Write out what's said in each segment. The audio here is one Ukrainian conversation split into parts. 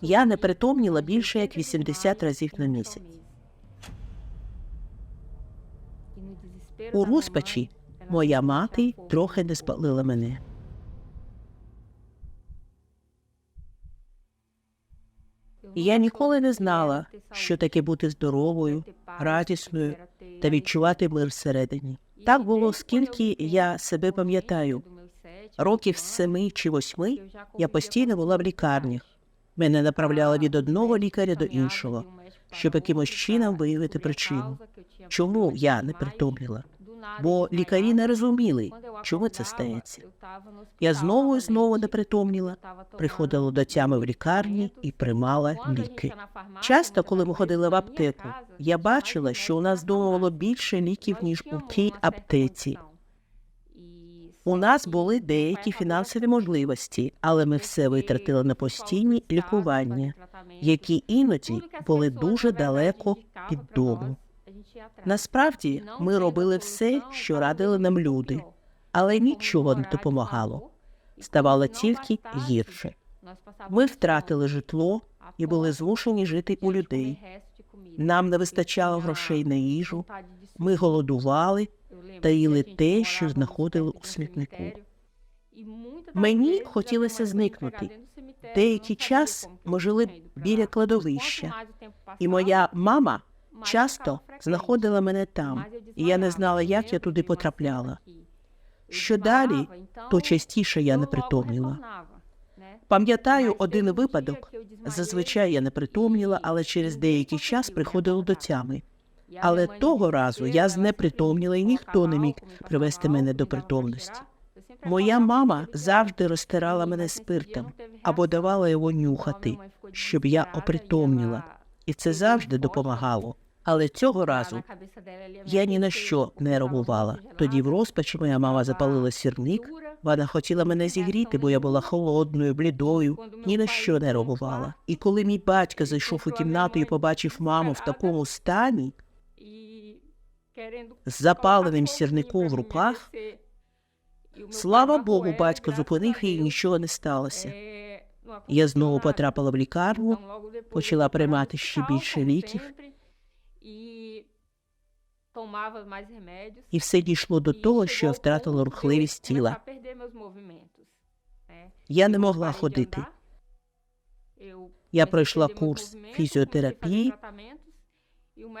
Я не притомніла більше як 80 разів на місяць. У розпачі моя мати трохи не спалила мене. Я ніколи не знала, що таке бути здоровою, радісною та відчувати мир всередині. Так було, скільки я себе пам'ятаю. Років з семи чи восьми я постійно була в лікарнях. Мене направляли від одного лікаря до іншого, щоб якимось чином виявити причину. Чому я не притомлювала? Бо лікарі не розуміли, чому це стається. Я знову і знову не притомніла, приходила до тями в лікарні і приймала ліки. Часто, коли ми ходили в аптеку, я бачила, що у нас було більше ліків, ніж у тій аптеці. У нас були деякі фінансові можливості, але ми все витратили на постійні лікування, які іноді були дуже далеко від дому. Насправді ми робили все, що радили нам люди, але нічого не допомагало. Ставало тільки гірше. Ми втратили житло і були змушені жити у людей. Нам не вистачало грошей на їжу, ми голодували та їли те, що знаходили у смітнику. Мені хотілося зникнути. Деякий час ми жили біля кладовища, і моя мама часто знаходила мене там, і я не знала, як я туди потрапляла. Що далі, то частіше я не притомніла. Пам'ятаю один випадок. Зазвичай я не притомніла, але через деякий час приходила до тями. Але того разу я знепритомніла, і ніхто не міг привести мене до притомності. Моя мама завжди розтирала мене спиртом або давала його нюхати, щоб я опритомніла, і це завжди допомагало. Але цього разу я ні на що не реагувала. Тоді в розпачі моя мама запалила сірник. Вона хотіла мене зігріти, бо я була холодною, блідою, ні на що не реагувала. І коли мій батько зайшов у кімнату і побачив маму в такому стані, з запаленим сірником в руках, слава Богу, батько зупинив і нічого не сталося. Я знову потрапила в лікарню, почала приймати ще більше ліків, і все дійшло до того, що я втратила рухливість тіла. Я не могла ходити. Я пройшла курс фізіотерапії,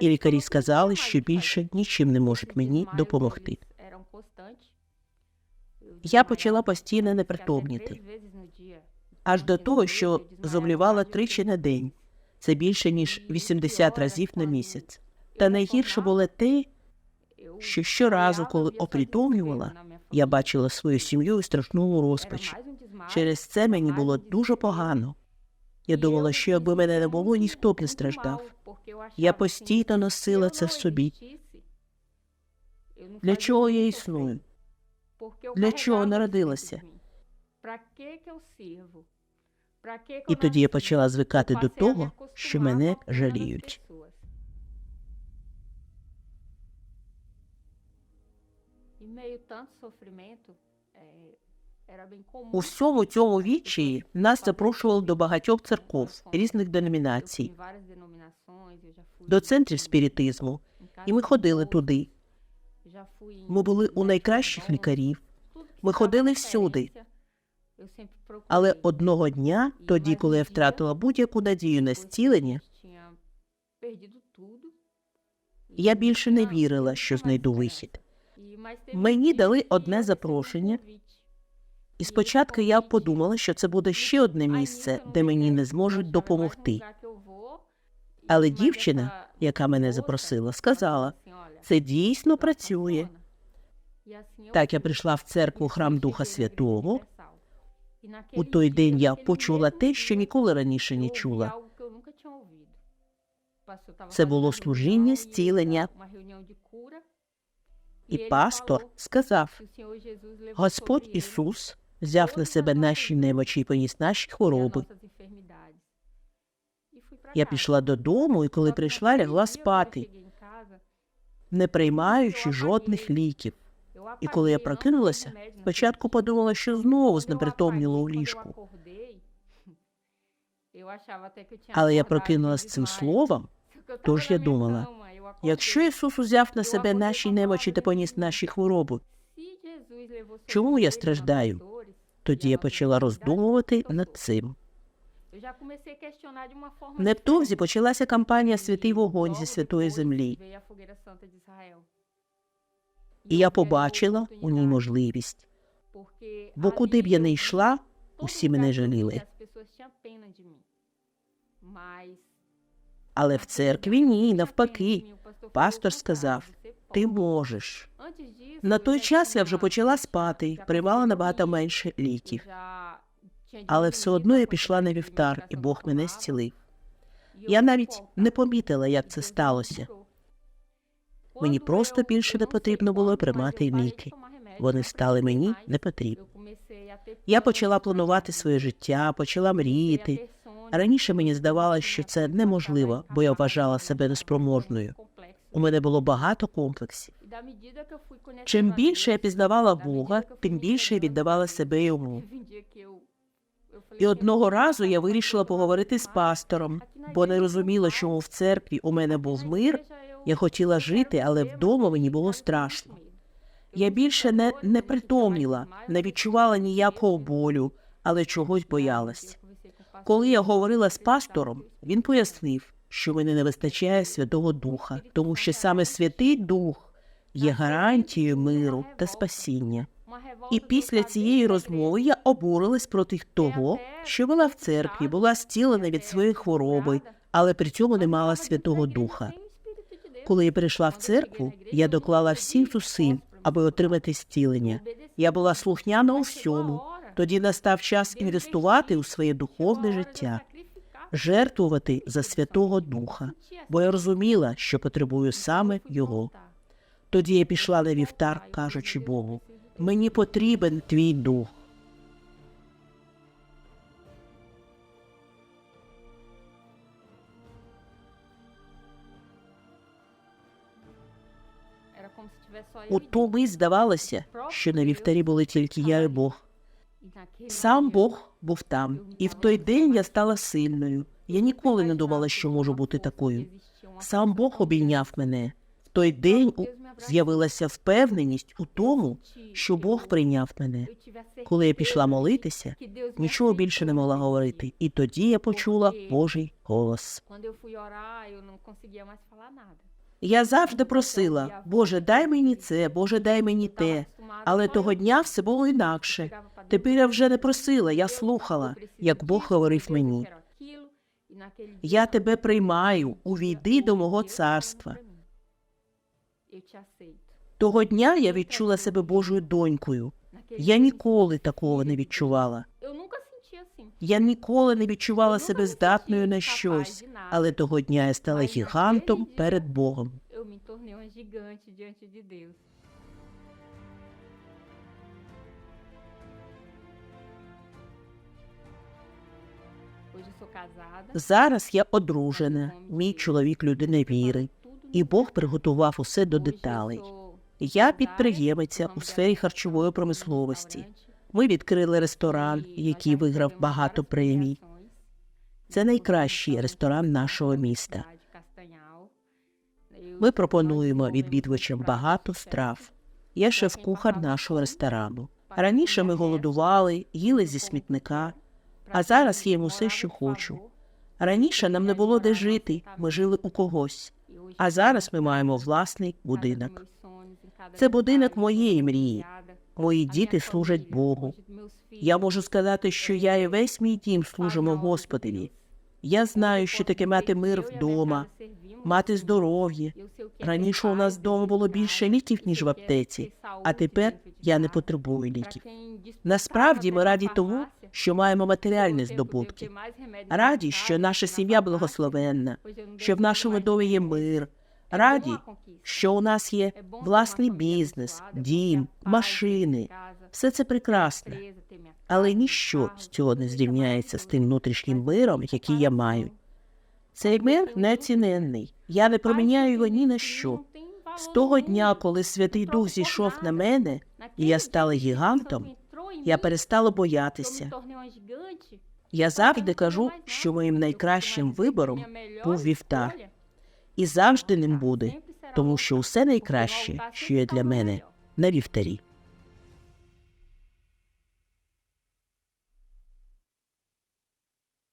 і лікарі сказали, що більше нічим не можуть мені допомогти. Я почала постійно непритомніти, аж до того, що зоблювала тричі на день. Це більше ніж 80 разів на місяць. Та найгірше було те, що щоразу, коли опритомлювала, я бачила свою сім'ю у страшному розпачі. Через це мені було дуже погано. Я думала, що якби мене не було, ніхто б не страждав. Я постійно носила це в собі. Для чого я існую? Для чого народилася? І тоді я почала звикати до того, що мене жаліють. У всьому цьому відчаї нас запрошували до багатьох церков різних деномінацій, до центрів спіритизму, і ми ходили туди. Ми були у найкращих лікарів. Ми ходили всюди. Але одного дня, тоді, коли я втратила будь-яку надію на зцілення, я більше не вірила, що знайду вихід. Мені дали одне запрошення, і спочатку я подумала, що це буде ще одне місце, де мені не зможуть допомогти. Але дівчина, яка мене запросила, сказала, це дійсно працює. Так я прийшла в церкву храм Духа Святого. У той день я почула те, що ніколи раніше не чула. Це було служіння зцілення. І пастор сказав: Господь Ісус взяв на себе наші немочі і поніс наші хвороби. Я пішла додому, і коли прийшла, лягла спати, не приймаючи жодних ліків. І коли я прокинулася, спочатку подумала, що знову знепритомніла у ліжку. Але я прокинулась цим словом, тож я думала, якщо Ісус узяв на себе наші немочі та поніс наші хвороби, чому я страждаю? Тоді я почала роздумувати над цим. Невдовзі почалася кампанія Святий вогонь зі святої землі, і я побачила у ній можливість. Бо куди б я не йшла, усі мене жаліли. Але в церкві ні, навпаки. Пастор сказав, ти можеш. На той час я вже почала спати, приймала набагато менше ліків. Але все одно я пішла на вівтар, і Бог мене зцілив. Я навіть не помітила, як це сталося. Мені просто більше не потрібно було приймати ліки. Вони стали мені не потрібні. Я почала планувати своє життя, почала мріяти. Раніше мені здавалося, що це неможливо, бо я вважала себе неспроможною. У мене було багато комплексів. Чим більше я пізнавала Бога, тим більше я віддавала себе йому. І одного разу я вирішила поговорити з пастором, бо не розуміла, чому в церкві у мене був мир. Я хотіла жити, але вдома мені було страшно. Я більше не, не притомніла, не відчувала ніякого болю, але чогось боялась. Коли я говорила з пастором, він пояснив, що мені не вистачає Святого Духа, тому що саме Святий Дух є гарантією миру та спасіння. І після цієї розмови я обурилась проти того, що була в церкві, була зцілена від своєї хвороби, але при цьому не мала Святого Духа. Коли я прийшла в церкву, я доклала всіх зусиль, аби отримати зцілення. Я була слухняна у всьому. Тоді настав час інвестувати у своє духовне життя, жертвувати за Святого Духа, бо я розуміла, що потребую саме його. Тоді я пішла на вівтар, кажучи Богу, мені потрібен твій дух. У ту мить здавалося, що на вівтарі були тільки я і Бог. Сам Бог був там, і в той день я стала сильною. Я ніколи не думала, що можу бути такою. Сам Бог обійняв мене. В той день у- з'явилася впевненість у тому, що Бог прийняв мене. Коли я пішла молитися, нічого більше не могла говорити, і тоді я почула Божий голос. Я завжди просила, Боже, дай мені це, Боже, дай мені те. Але того дня все було інакше. Тепер я вже не просила, я слухала, як Бог говорив мені. Я тебе приймаю, увійди до мого царства. Того дня я відчула себе Божою донькою. Я ніколи такого не відчувала. Я ніколи не відчувала себе здатною на щось, але того дня я стала гігантом перед Богом. Зараз я одружена, мій чоловік людина віри, і Бог приготував усе до деталей. Я підприємиця у сфері харчової промисловості. Ми відкрили ресторан, який виграв багато премій. Це найкращий ресторан нашого міста. Ми пропонуємо відвідувачам багато страв. Я шеф-кухар нашого ресторану. Раніше ми голодували, їли зі смітника, а зараз їм усе, що хочу. Раніше нам не було де жити, ми жили у когось. А зараз ми маємо власний будинок. Це будинок моєї мрії. Мої діти служать Богу. Я можу сказати, що я і весь мій дім служимо Господові. Я знаю, що таке мати мир вдома, мати здоров'я. Раніше у нас вдома було більше ліків, ніж в аптеці, а тепер я не потребую ліків. Насправді ми раді тому, що маємо матеріальні здобутки. Раді, що наша сім'я благословенна, що в нашому домі є мир. Раді, що у нас є власний бізнес, дім, машини. Все це прекрасно, але ніщо з цього не зрівняється з тим внутрішнім миром, який я маю. Цей мир неоціненний. Я не проміняю його ні на що. З того дня, коли Святий Дух зійшов на мене, і я стала гігантом, я перестала боятися. Я завжди кажу, що моїм найкращим вибором був вівтар, і завжди ним буде, тому що усе найкраще, що є для мене, на вівтарі.